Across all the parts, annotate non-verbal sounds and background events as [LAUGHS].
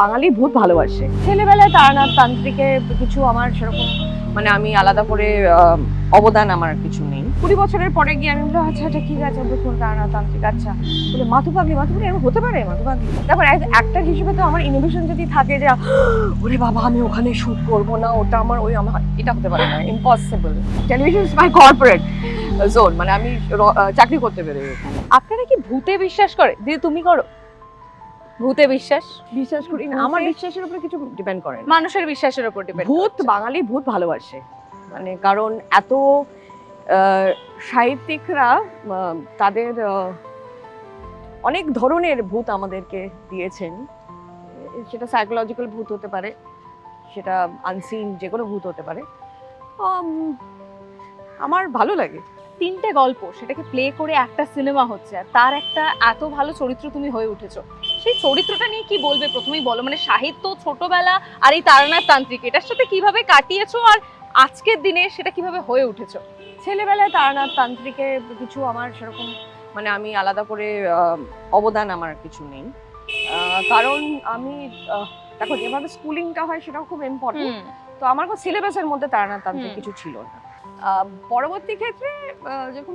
বাঙালি ভূত ভালোবাসে। ছেলেবেলায় তারানাথ তান্ত্রিকে কিছু আমার সেরকম মানে আমি আলাদা করে অবদান আমার কিছু নেই। কুড়ি বছরের পরে গিয়ে আমি বললাম আচ্ছা আচ্ছা ঠিক আছে দেখুন তারানাথ তান্ত্রিক আচ্ছা। বলে মাথু পাগলি মাথু পাগলি হতে পারে? মাথু পাগলি। তারপর অ্যাক্টার হিসেবে তো আমার ইনোভেশন যদি থাকে যে, ওরে বাবা, আমি ওখানে শুট করব না, ওটা আমার, ওই আমার, এটা হতে পারে না impossible television is my corporate zone মানে আমি চাকরি করতে ওখানে। আপনারা কি ভূতে বিশ্বাস করে? দিদি তুমি করো। ভূতে বিশ্বাস? বিশ্বাস করি না। আমার বিশ্বাসের উপরে কিছু ডিপেন্ড করে না। মানুষের বিশ্বাসের উপর ডিপেন্ড ভূত বাঙালি ভূত ভালোবাসে। মানে কারণ এত আহ, সাহিত্যিকরা আহ, তাদের আহ, অনেক ধরনের ভূত আমাদেরকে দিয়েছেন। সেটা সাইকোলজিক্যাল ভূত হতে পারে সেটা আনসিন যে কোনো ভূত হতে পারে। উম, আমার ভালো লাগে। তিনটে গল্প সেটাকে প্লে করে একটা সিনেমা হচ্ছে আর তার একটা এত ভালো চরিত্র তুমি হয়ে উঠেছো। সেই চরিত্রটা নিয়ে কি বলবে? প্রথমেই বলো। মানে সাহিত্য ছোটবেলা আর এই তারানাথ তান্ত্রিক এটার সাথে কীভাবে কাটিয়েছো আর আজকের দিনে সেটা কীভাবে হয়ে উঠেছো? ছেলেবেলায় তারানাথ তান্ত্রিকে কিছু আমার সেরকম মানে আমি আলাদা করে অবদান আমার কিছু নেই। কারণ আমি দেখো যেভাবে স্কুলিংটা হয় সেটাও খুব ইম্পর্টেন্ট তো আমার সিলেবাসের মধ্যে তারানাথ তান্ত্রিক কিছু ছিল না। পরবর্তী ক্ষেত্রে যখন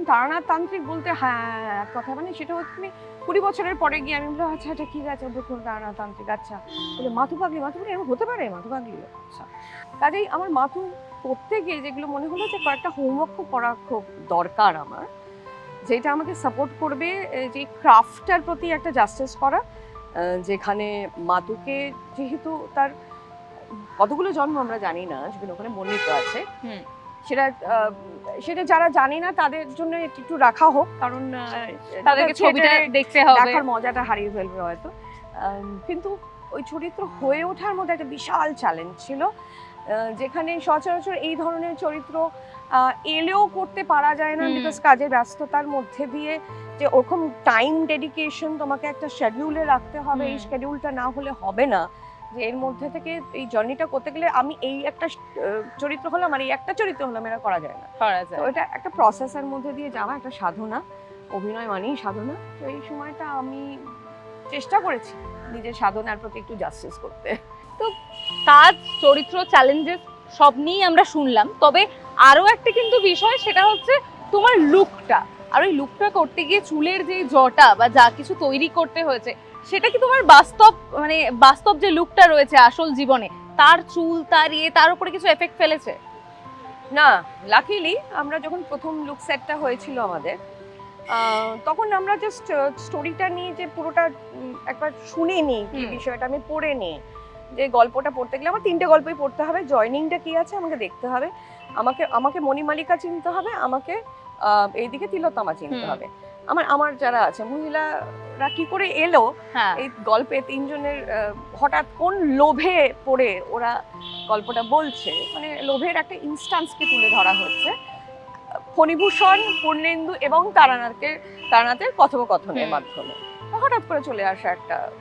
তান্ত্রিক বলতে হ্যাঁ কথা মানে সেটা হচ্ছে আমি কুড়ি বছরের পরে গিয়ে আমি বললাম আচ্ছা আচ্ছা ঠিক আছে দেখুন তান্ত্রিক আচ্ছা। বলে, মাথু পাগলি মাথু পাগলি? হতে পারে, মাথু পাগলি আচ্ছা। কাজেই আমার মাথু করতে গিয়ে যেগুলো মনে হলো যে কয়েকটা হোমওয়ার্ক করা খুব দরকার আমার, যেটা আমাকে সাপোর্ট করবে যে ক্রাফটার প্রতি একটা জাস্টিস করা যেখানে মাতুকে যেহেতু তার, কতগুলো জন্ম আমরা জানি না সেখানে ওখানে বর্ণিত আছে। সেটা সেটা যারা জানে না তাদের জন্য একটু রাখা হোক কারণ আহ, তাদেরকে ছবিটা দেখতে হবে। দেখার মজাটা হারিয়ে ফেলবে হয়তো। কিন্তু ওই চরিত্র হয়ে ওঠার মধ্যে একটা বিশাল চ্যালেঞ্জ ছিল যেখানে সচরাচর এই ধরনের চরিত্র এলেও করতে পারা যায় না। বিকজ কাজের ব্যস্ততার মধ্যে দিয়ে যে ওরকম টাইম ডেডিকেশন তোমাকে একটা শেডিউলে রাখতে হবে এই শেডিউলটা না হলে হবে না। যে এর মধ্যে থেকে এই জার্নিটা করতে গেলে আমি এই একটা চরিত্র হলাম আর এই একটা চরিত্র হলাম এটা করা যায় না। করা তো যায় এটা একটা প্রসেসের মধ্যে দিয়ে যাওয়া একটা সাধনা অভিনয় মানেই সাধনা। তো এই সময়টা আমি চেষ্টা করেছি নিজের সাধনার প্রতি একটু জাস্টিস করতে। তো কাজ চরিত্র চ্যালেঞ্জেস সব নিয়েই আমরা শুনলাম। তবে আরও একটা কিন্তু বিষয় সেটা হচ্ছে তোমার লুকটা আর ওই লুকটা করতে গিয়ে চুলের যে জটা বা যা কিছু তৈরি করতে হয়েছে সেটা কি তোমার বাস্তব মানে বাস্তব যে লুকটা রয়েছে আসল জীবনে তার চুল তার ইয়ে তার উপরে কিছু এফেক্ট ফেলেছে? না লাকিলি আমরা যখন প্রথম লুক সেটটা হয়েছিল আমাদের তখন আমরা জাস্ট স্টোরিটা নিয়ে যে পুরোটা একবার শুনে নিই কি বিষয়টা আমি পড়ে নিই যে গল্পটা পড়তে গেলে আমার তিনটে গল্পই পড়তে হবে জয়নিংটা কি আছে আমাকে দেখতে হবে আমাকে আমাকে মণিমালিকা চিনতে হবে আমাকে এইদিকে তিলোত্তমা চিনতে হবে। আমার আমার যারা আছে মহিলারা কি করে এলো? হ্যাঁ। এই গল্পে তিনজনের হঠাৎ কোন লোভে পড়ে ওরা গল্পটা বলছে? মানে লোভের একটা ইনস্টান্সকে তুলে ধরা হচ্ছে। ফণিভূষণ পূর্ণেন্দু এবং তারানাথের তারানাথের কথোপকথনের মাধ্যমে। হঠাৎ করে চলে আসা একটা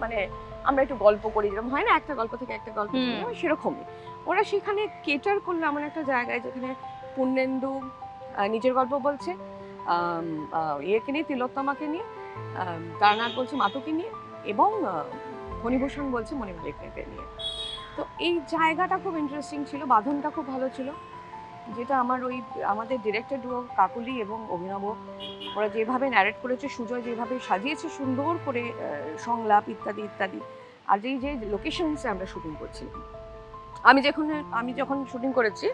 মানে আমরা একটু গল্প করি যেরকম হয় না একটা গল্প থেকে একটা গল্প। সেরকমই। ওরা সেখানে কেটার করল এমন একটা জায়গায় যেখানে পূর্ণেন্দু নিজের গল্প বলছে ইয়েকে নিয়ে, তিলোত্তমাকে নিয়ে তারানাথ বলছে মাতুকে নিয়ে এবং ফণিভূষণ বলছে মণিমালিকাকে নিয়ে। তো এই জায়গাটা খুব ইন্টারেস্টিং ছিল, বাঁধনটা খুব ভালো ছিল, যেটা আমার ওই, আমাদের ডিরেক্টর ডুয়ো কাকুলি এবং অভিনব, ওরা যেভাবে ন্যারেট করেছে, সুজয় যেভাবে সাজিয়েছে, সুন্দর করে সংলাপ ইত্যাদি ইত্যাদি, আর যেই যে লোকেশনসে আমরা শুটিং করছিলাম আমি যখন আমি যখন শুটিং করেছি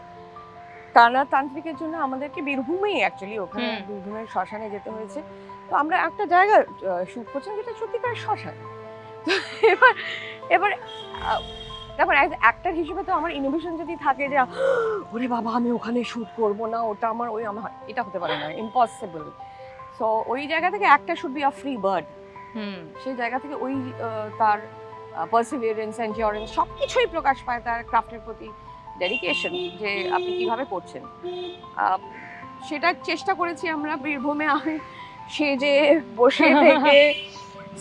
টানা তান্ত্রিকের জন্য আমাদেরকে বীরভূমেই অ্যাকচুয়ালি ওখানে। বীরভূমের শ্মশানে যেতে হয়েছে। তো আমরা একটা জায়গা শুট করছিলাম যেটা সত্যিকার শ্মশান। তো এবার এবার তারপর অ্যাক্টার হিসেবে তো আমার ইনোভেশন যদি থাকে যে ওরে বাবা আমি ওখানে শ্যুট করব না ওটা আমার ওই আমার এটা হতে পারে না ইম্পসিবল সো ওই জায়গা থেকে একটা should be a free bird hmm. সেই জায়গা থেকে ওই তার পার্সিভিয়ারেন্স এন্ডিওরেন্স সব কিছুই প্রকাশ পায় তার ক্রাফটের প্রতি। ডেডিকেশন যে আপনি কীভাবে করছেন সেটা চেষ্টা করেছি আমরা বীরভূমে সে যে বসে [LAUGHS] থেকে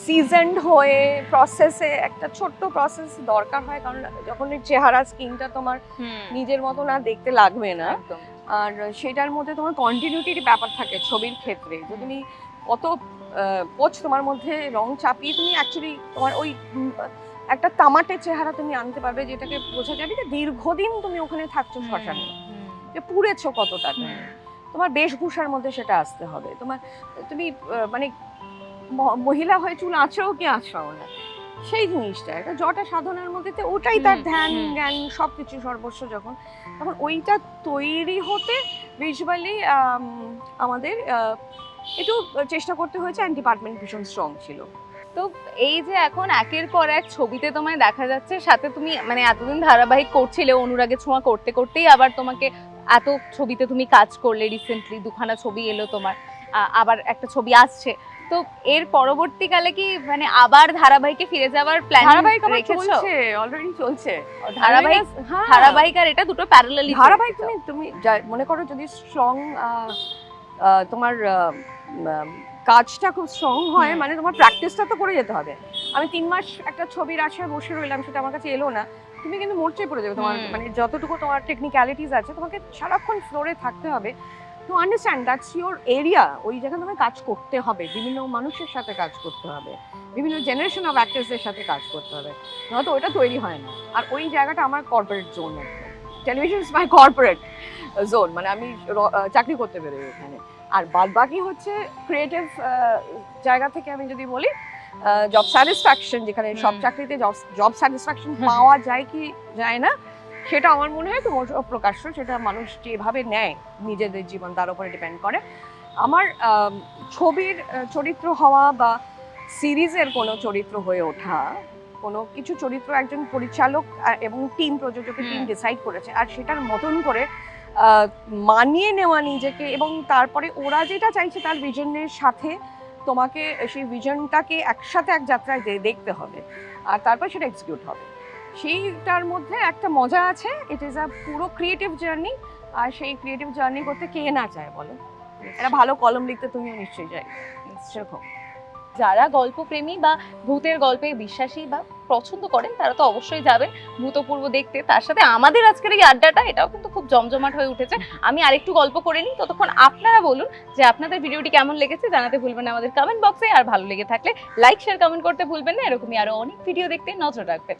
সিজনড হয়ে প্রসেসে একটা ছোট্ট প্রসেস দরকার হয় কারণ যখন চেহারা স্কিনটা তোমার নিজের মতো না দেখতে লাগবে না। আর সেটার মধ্যে তোমার কন্টিনিউটির ব্যাপার থাকে ছবির ক্ষেত্রে। যে তুমি কত কোচ তোমার মধ্যে রং চাপিয়ে তুমি অ্যাকচুয়ালি তোমার ওই একটা তামাটে চেহারা তুমি আনতে পারবে যেটাকে বোঝা যাবে যে দীর্ঘদিন তুমি ওখানে থাকছো শ্মশানে যে পুড়েছো কতটা তুমি। তোমার বেশভূষার মধ্যে সেটা আসতে হবে। তোমার তুমি মানে মহিলা হয়ে চুল আঁচড়াও কি আঁচড়াও না। সেই জিনিসটা একটা জটা সাধনার মধ্যে তো ওটাই তার ধ্যান জ্ঞান সব কিছু সর্বস্ব যখন। তখন ওইটা তৈরি হতে ভিজুয়ালি আমাদের আহ, একটু চেষ্টা করতে হয়েছে। অ্যান্ড ডিপার্টমেন্ট ভীষণ স্ট্রং ছিল। তো এই যে এখন একের পর এক ছবিতে তোমায় দেখা যাচ্ছে সাথে তুমি মানে এতদিন ধারাবাহিক করছিলে অনুরাগে ছোঁয়া করতে করতেই আবার তোমাকে এত ছবিতে তুমি কাজ করলে রিসেন্টলি দুখানা ছবি এলো তোমার আবার একটা ছবি আসছে। তো এর পরবর্তীকালে কি মানে আবার ধারাবাহিকে ফিরে যাওয়ার প্ল্যান ধারাবাহিক আমার চলছে অলরেডি চলছে। ধারাবাহিক হ্যাঁ। ধারাবাহিক আর এটা দুটো প্যারালালি ধারাবাহিক তুমি তুমি মনে করো যদি স্ট্রং তোমার কাজটা খুব স্ট্রং হয় মানে তোমার প্র্যাকটিসটা তো করে যেতে হবে। আমি তিন মাস একটা ছবির আশায় বসে রইলাম সেটা আমার কাছে এলো না। তুমি কিন্তু মোর্চে পড়ে যাবে তোমার মানে যতটুকু তোমার টেকনিক্যালিটিস আছে তোমাকে সারাক্ষণ ফ্লোরে থাকতে হবে। To understand that's your area ওই জায়গায় তোমায় কাজ করতে হবে। বিভিন্ন মানুষের সাথে কাজ করতে হবে। বিভিন্ন জেনারেশন অফ অ্যাক্টার্সদের সাথে কাজ করতে হবে। নয়তো ওইটা তৈরি হয় না। আর ওই জায়গাটা আমার corporate zone television is my corporate zone মানে আমি চাকরি করতে বেরোই ওখানে। আর বাদ বাকি হচ্ছে ক্রিয়েটিভ জায়গা থেকে আমি যদি বলি জব স্যাটিসফ্যাকশন যেখানে সব চাকরিতে জব স্যাটিসফ্যাকশন পাওয়া যায় কি যায় না সেটা আমার মনে হয় তো প্রকাশ্য সেটা মানুষ যেভাবে নেয় নিজেদের জীবন তার উপরে ডিপেন্ড করে। আমার ছবির চরিত্র হওয়া বা সিরিজের কোনো চরিত্র হয়ে ওঠা কোনো কিছু চরিত্র একজন পরিচালক এবং টিম প্রযোজকের টিম ডিসাইড করেছে আর সেটার মতন করে মানিয়ে নেওয়া নিজেকে এবং তারপরে ওরা যেটা চাইছে তার ভিজনের সাথে তোমাকে সেই ভিজনটাকে একসাথে এক যাত্রায় দেখতে হবে। আর তারপর সেটা এক্সিকিউট হবে। সেইটার মধ্যে একটা মজা আছে ইট ইজ আ পুরো ক্রিয়েটিভ জার্নি আর সেই ক্রিয়েটিভ জার্নি করতে কে না চায় বলো? একটা ভালো কলম লিখতে তুমিও নিশ্চয়ই চাই সেরকম যারা গল্পপ্রেমী বা ভূতের গল্পে বিশ্বাসী বা পছন্দ করেন, তারা তো অবশ্যই যাবেন ভূতপূর্ব দেখতে। তার সাথে আমাদের আজকের এই আড্ডাটা, এটাও কিন্তু খুব জমজমাট হয়ে উঠেছে। আমি আরেকটু গল্প করে নিই। ততক্ষণ আপনারা বলুন যে আপনাদের ভিডিওটি কেমন লেগেছে জানাতে ভুলবেন আমাদের কমেন্ট বক্সে আর ভালো লেগে থাকলে লাইক শেয়ার কমেন্ট করতে ভুলবেন না। এরকমই আরও অনেক ভিডিও দেখতে নজর রাখবেন।